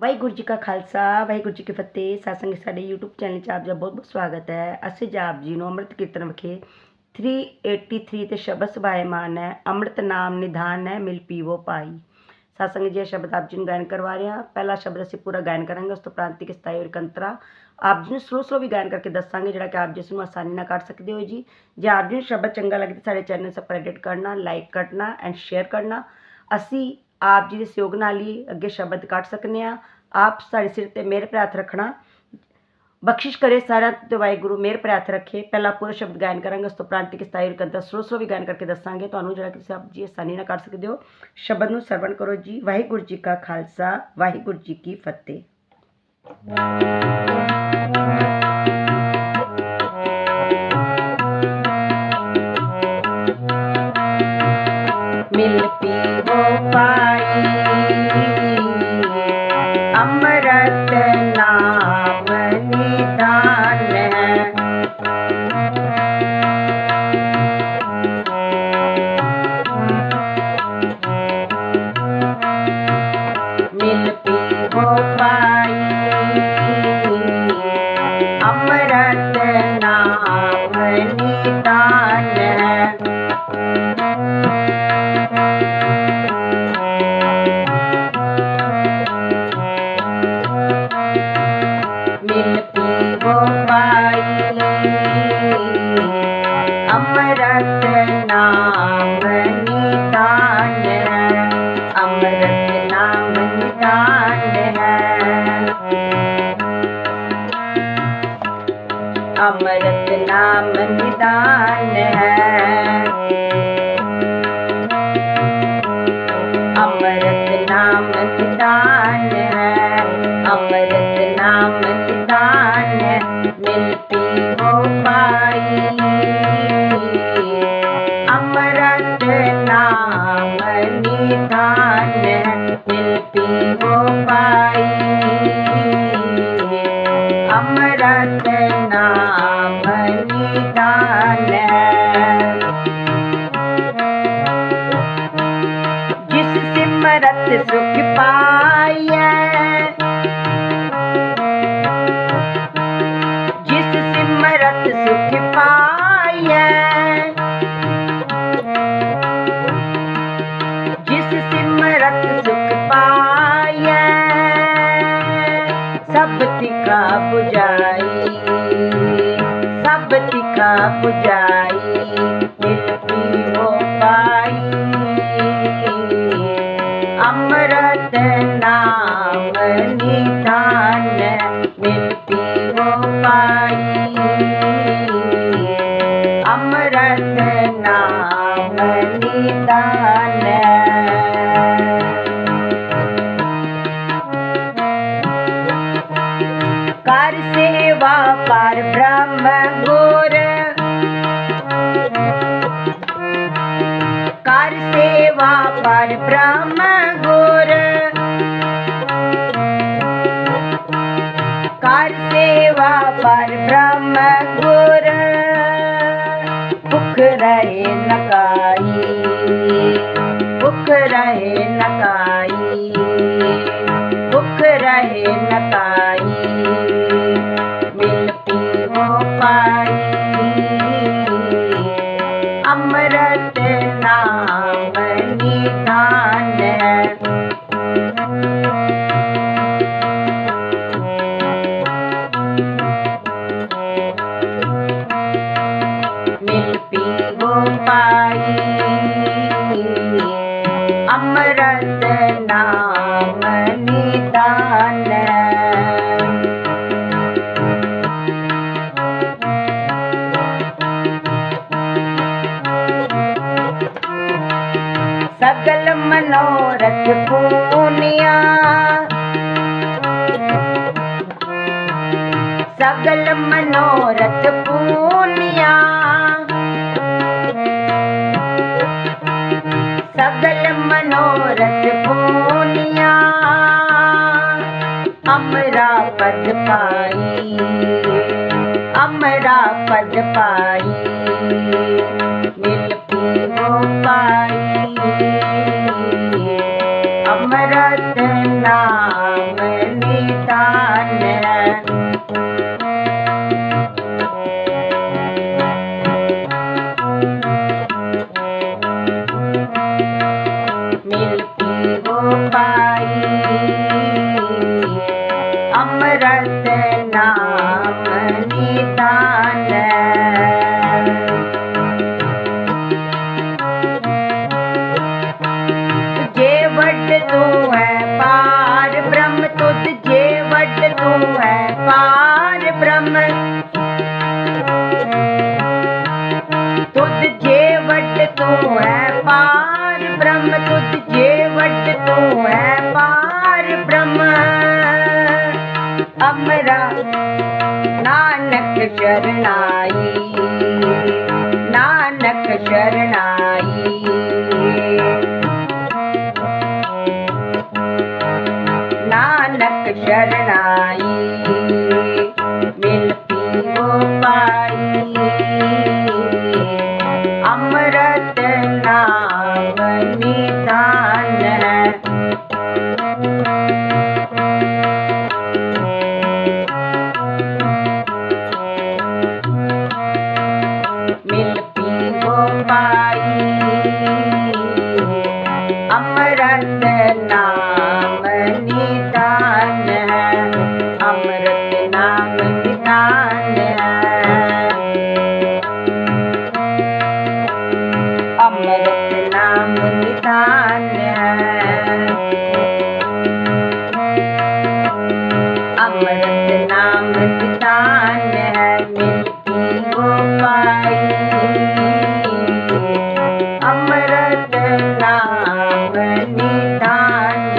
ਵਾਹਿਗੁਰੂ ਜੀ ਕਾ ਖਾਲਸਾ ਵਾਹਿਗੁਰੂ ਜੀ ਕੀ ਫਤਿਹ ਸਾਸੰਗ ਸਾਡੇ YouTube channel 'ਚ ਆਪ ਜੀ ਦਾ ਬਹੁਤ ਬਹੁਤ ਸਵਾਗਤ ਹੈ ਅਸੀਂ ਜੀ ਆਪ ਜੀ ਨੂੰ ਅੰਮ੍ਰਿਤ ਕੀਰਤਨ ਵਿਖੇ 383 ਤੇ ਸ਼ਬਦ ਸਭਾਇਮਾਨ ਹੈ ਅੰਮ੍ਰਿਤ ਨਾਮ ਨਿਧਾਨ ਹੈ ਮਿਲ ਪੀਵੋ ਪਾਈ ਸਾਸੰਗ ਜੀ ਇਹ ਸ਼ਬਦ ਆਪ ਜੀ ਨੂੰ ਗਾਇਨ ਕਰਵਾ ਰਹੇ ਹਾਂ ਪਹਿਲਾ ਸ਼ਬਦ ਅਸੀਂ ਪੂਰਾ ਗਾਇਨ ਕਰਾਂਗੇ ਉਸ ਤੋਂ ਉਪਰੰਤ ਇੱਕ ਸਤਾਈ ਔਰ ਕੰਤਰਾ ਆਪ ਜੀ ਨੂੰ ਸਲੋ ਸਲੋ ਵੀ ਗਾਇਨ ਕਰਕੇ ਦੱਸਾਂਗੇ ਜਿਹੜਾ ਕਿ ਆਪ ਜਿਸ ਨੂੰ ਆਸਾਨੀ ਨਾਲ ਕਰ ਸਕਦੇ ਹੋ ਜੀ ਜੇ ਆਪ ਜੀ ਨੂੰ ਸ਼ਬਦ ਚੰਗਾ ਲੱਗੇ ਤਾਂ ਸਾਡੇ ਚੈਨਲ ਸਬਸਕ੍ਰਾਈਬ ਕਰਨਾ ਲਾਈਕ ਕਰਨਾ ਐਂਡ ਸ਼ੇਅਰ ਕਰਨਾ ਅਸੀਂ ਆਪ ਜੀ ਦੇ ਸਹਿਯੋਗ ਨਾਲ ਹੀ ਅੱਗੇ ਸ਼ਬਦ ਕੱਢ ਸਕਨੇ ਆ। ਆਪ ਸਾਡੇ ਸਿਰ ਤੇ ਮਿਹਰ ਭਰਾ ਰੱਖਣਾ। ਬਖਸ਼ਿਸ਼ ਕਰੇ ਸਾਰਾ ਤੇ ਵਾਹਿਗੁਰੂ ਮਿਹਰ ਭਰਾ ਰੱਖੇ। ਪਹਿਲਾ ਪੂਰਾ ਸ਼ਬਦ ਗਾਇਨ ਕਰਾਂਗੇ, ਉਸ ਤੋਂ ਉਪਰੰਤ ਕਿ ਸਤਾਈ ਕੰਤਾ ਸਲੋ ਵੀ ਗਾਇਨ ਕਰਕੇ ਦੱਸਾਂਗੇ। ਤੁਹਾਨੂੰ ਜਿਹੜਾ ਕਿ ਤੁਸੀਂ ਆਪ ਜੀ ਆਸਾਨੀ ਨਾਲ ਕਰ ਸਕਦੇ ਹੋ। ਸ਼ਬਦ ਨੂੰ ਸਰਵਣ ਕਰੋ ਜੀ। ਵਾਹਿਗੁਰੂ ਜੀ ਕਾ ਖਾਲਸਾ, ਵਾਹਿਗੁਰੂ ਜੀ ਕੀ ਫਤਿਹ। नाम निदान है। ਅੰਮ੍ਰਿਤ ਨਾਮ ਨਿਧਾਨ ਮਿਲ ਪੀਵੋ ਪਾਈ ਅੰਮ੍ਰਿਤ ਨਾਮ ਨਿਧਾਨ ਕਰ ਸੇਵਾ ਪਰ ਬ੍ਰਹਮ ਗੁਰ ਕਰ ਸੇਵਾ ਪਰ ਬ੍ਰਹਮ सकल मनोरथ पूनिया सकल मनोरथ पूनिया सकल मनोरथ पूनिया अमरा पद पाई अमरा पद पाई मिल पी पाई ਤੂੰ ਹੈ ਪਾਰ ਬ੍ਰਹਮ। ਤੁਧ ਜੇ ਤੂੰ ਪਾਰ ਬ੍ਰਹਮ, ਤੁਧ ਤੂੰ ਪਾਰ ਬ੍ਰਹਮ। ਅਮਰਾ ਨਾਨਕ ਸ਼ਰਨਾਈ ਨਾਨਕ ਸ਼ਰਨਾਈ। अमृत नाम निदान अमृत नाम निदान मिलती वो पाई अमृत नाम निदान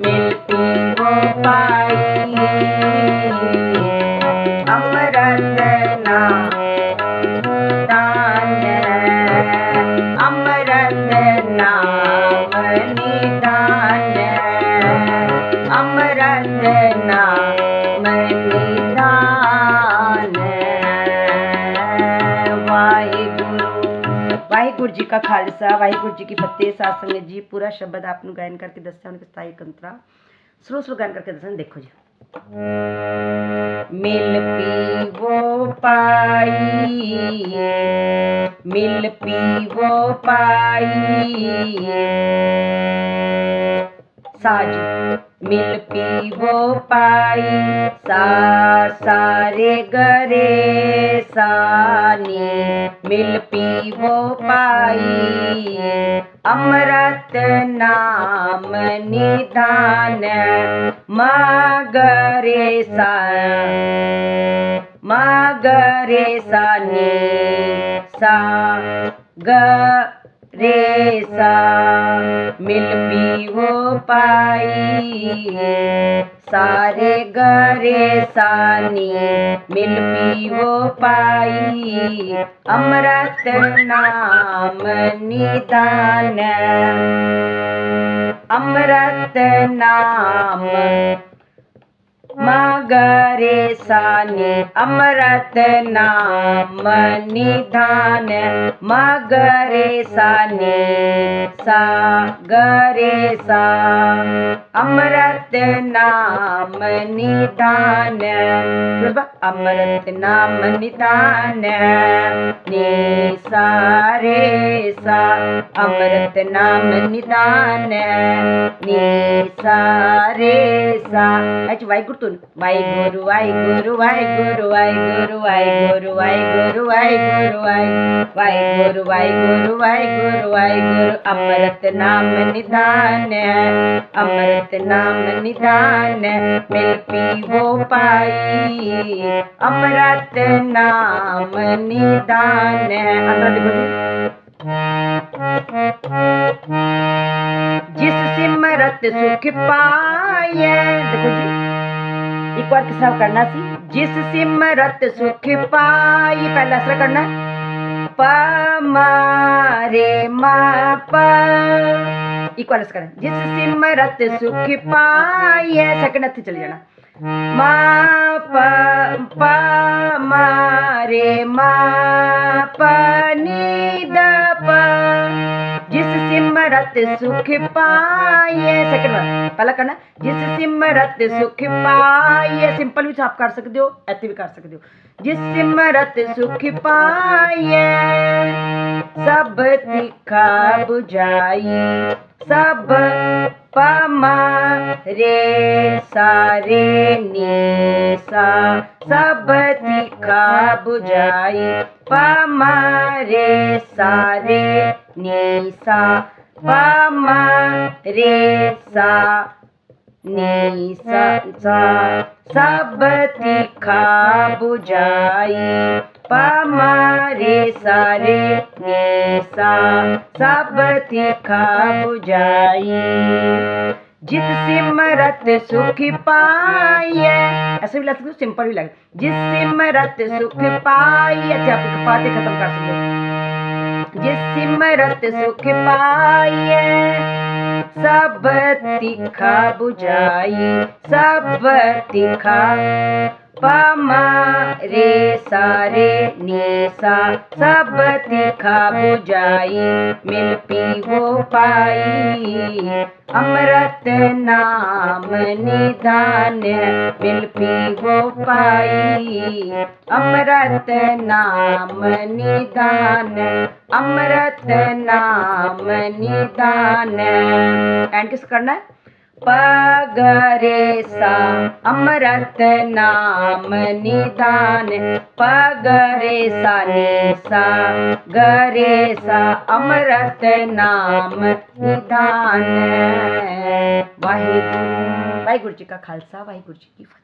मिलती वो पाई। वाहगुरु जी का खालसा, वाहगुरु जी की फतेह, सात संगत जी, पूरा शब्द आप गायन करके दसा स्थायी कंतरा। स्लो स्लो गायन करके दस देखो जी। मिल पीवो पाई मिल पीवो पाई साजी। मिलपी हो पाई सा सारे गरे सानी। मिलपी हो पाई अमृत नाम निधान मगरे सा मगरे सानी। सा ग सा मिल पीवो पाई सारे गरे सानी, मिल पीवो पाई अमृत नाम निदान, अमृत नाम मगरे सानी अमृत नाम निधान मगरे सानी सा गरे सा अमृत नाम निधान अमृत नाम निधान नी सारे सा अमृत नाम निधान नी सारे सा परतून वाई गुरु वाई गुरु वाई गुरु वाई गुरु वाई गुरु वाई गुरु वाई गुरु वाई वाई गुरु गुरु वाई गुरु वाई गुरु अमृत नाम निधान अमृत नाम निधान मिल पीवो पाई, अमृत नाम निधान अमृत जिस सिमरत सुख पाए देखो जी। एक बार किस करना सी? जिस सिमरत सुख पाई, पहला असर करना है? प मारे मा, प। बार करना जिस सिमरत सुख पाई सेकंड हथ चले जाना। मा, प प मारे मा, प, नी, द, प। सिमरत सुख पाए सेकंड वन पहला करना, जिस सिमरत सुख पाए सिंपल भी तो आप कर सकते हो, ऐसे भी कर सकते हो। जिस सिमरत सुख पाए सब तिखा बुझाई सब पमा रे सारे नी सब तिखा बुझाई पमा रे सारे नी प रे सा नी सा सा सब तीखा बुझाई पमा रे सा सब तीखा बुझाई जित सिमरत सुख पाइए, ऐसे भी लग सकते सिंपल भी लग। जिस सिमरत सुख पाइए आप पाते खत्म कर सकते सिमरत सुख पाइए सब तिखा बुझाई सब तिखा पमा रे सारे निशा सब तिखा बुझाई, मिल पीवो पाई। अमृत नाम निदान, मिल पीवो पाई। अमृत नाम निदान, अमृत नाम निदान। एंड किस करना है? ਪਗਰੇ ਸਾ ਅਮਰਤ ਨਾਮ ਨਿਦਾਨ ਪਗਰੇ ਸਾ ਨਿਸਾ ਗਰੇ ਸਾ ਅਮਰਤ ਨਾਮ ਨਿਦਾਨ ਵਾਹਿਗੁਰੂ ਵਾਹਿਗੁਰੂ ਜੀ ਕਾ ਖਾਲਸਾ ਵਾਹਿਗੁਰੂ ਜੀ ਕੀ ਫਤਿਹ